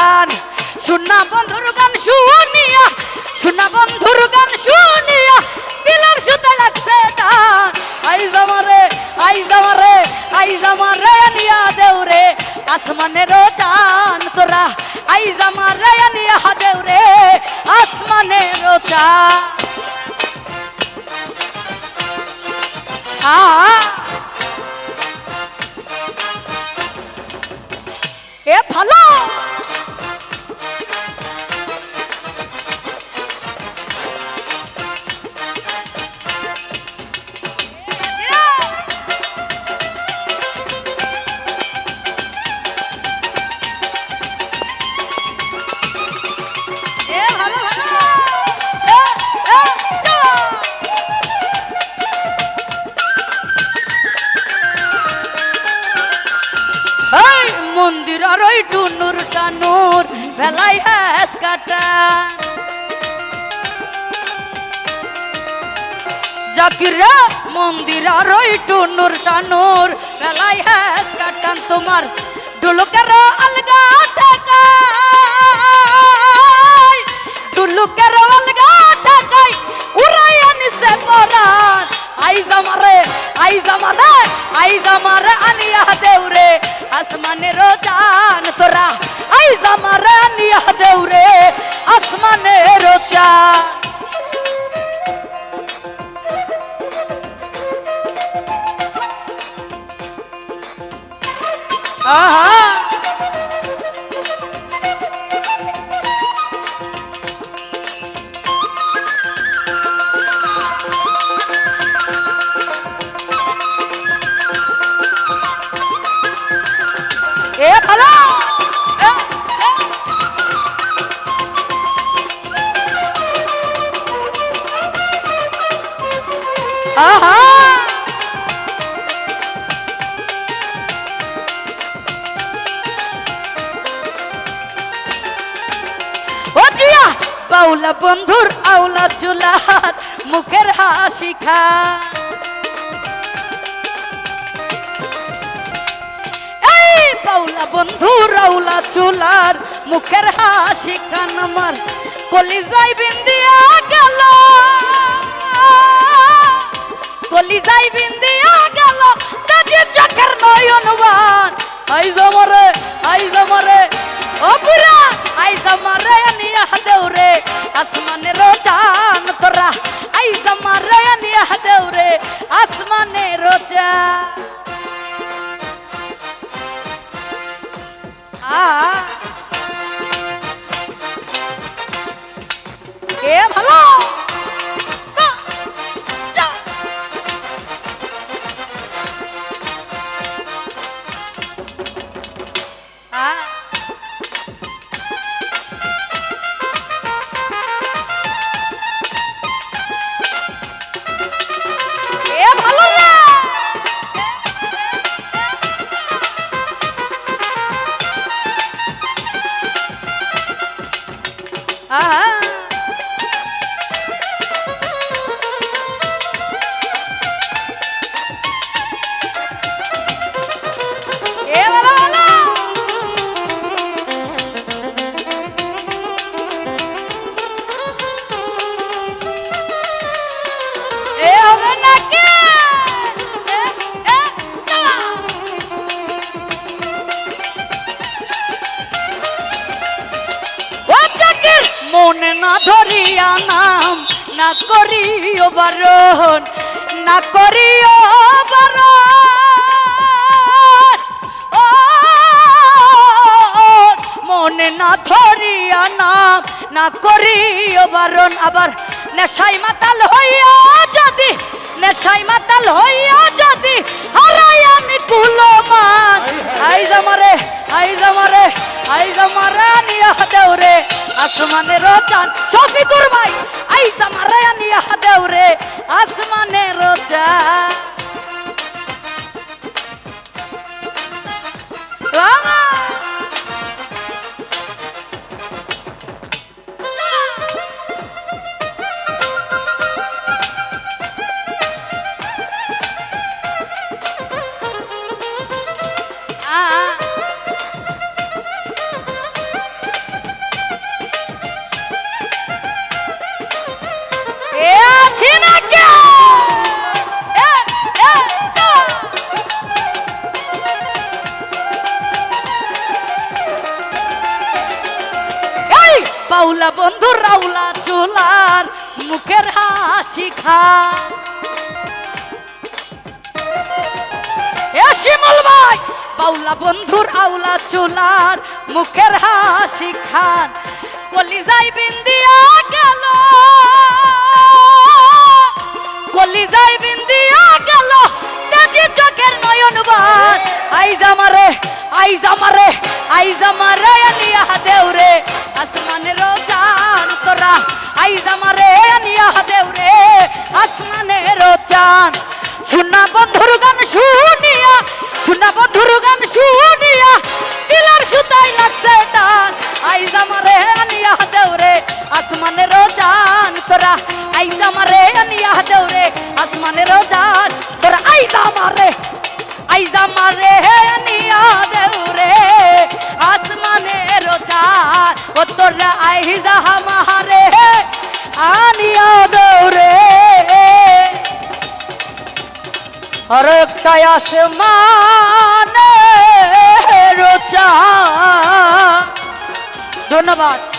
টান শুনা বন্ধুর গান শুনিয়া শুনা বন্ধুর গান শুনিয়া দিলের সুতে লাগছে টান আই জামারে আই জামারে আই জামারে নিয়া দেউরে আসমানের চান তোরা। আই জামারে নিয়া দেউরে আসমানের চান আ। এ মন্দির আর ওই টুনুর টানুর বেলাই হ্যাস কাটা। জাকিরা মন্দির আর ওই টুনুর টানুর বেলাই হ্যাস কাটান তোমার ডুলুকের আই জামারে আই জামারে আনিয়া দেউরে আসমানের চান তোরা আই জামারে আনিয়া দেউরে আসমানের চান বাউলা বন্ধুর আউলা চুলার মুখের হাসি খা বাউলা বন্ধু রাউলা চুলার মুখের হাসি খান আমার কলিজাই বিন্দিয়া গেল। কলিজাই বিন্দিয়া গেল, দেখি চোখের নয়নবান। আই জমরে আই জমরে ও পুরা আই জমরে নিয়া দেউরে আসমানের চান তোরা আই জমরে নিয়া দেউরে আসমানের চান আ ಆಹಾ না করিও বারণ, না করিও বারণ। ও মনে না ধরিয়া নাম, না করিও বারণ। আবার নেশাই মাতাল হইয়া যদি, নেশাই মাতাল হইয়া যদি, হারাই আমি কুলমান। আই জামারে আই জামারে আই জামারে নিয়া দেউরে আসমানের চান শফিকুর ভাই। বাউলা বন্ধু, রাউলা চুলার মুখের হাসি খা ভাই, বাউলা বন্ধুর আউলা চুলার মুখের হাসি খান। কলিজাই বিন্দিয়া গেল কলিজাই বিন্দিয়া গেল চোখের নয়ন বান আইজ আমারে আইজ আমারে আইজ আমারে নিয়া দেউরে। আসমানের চান তোরা, আইজ আমারে নিয়া দেউরে। আসমানের চান শুনা বন্ধুর গান শুনিয়া হরকটাই আসমানে রোচা ধন্যবাদ।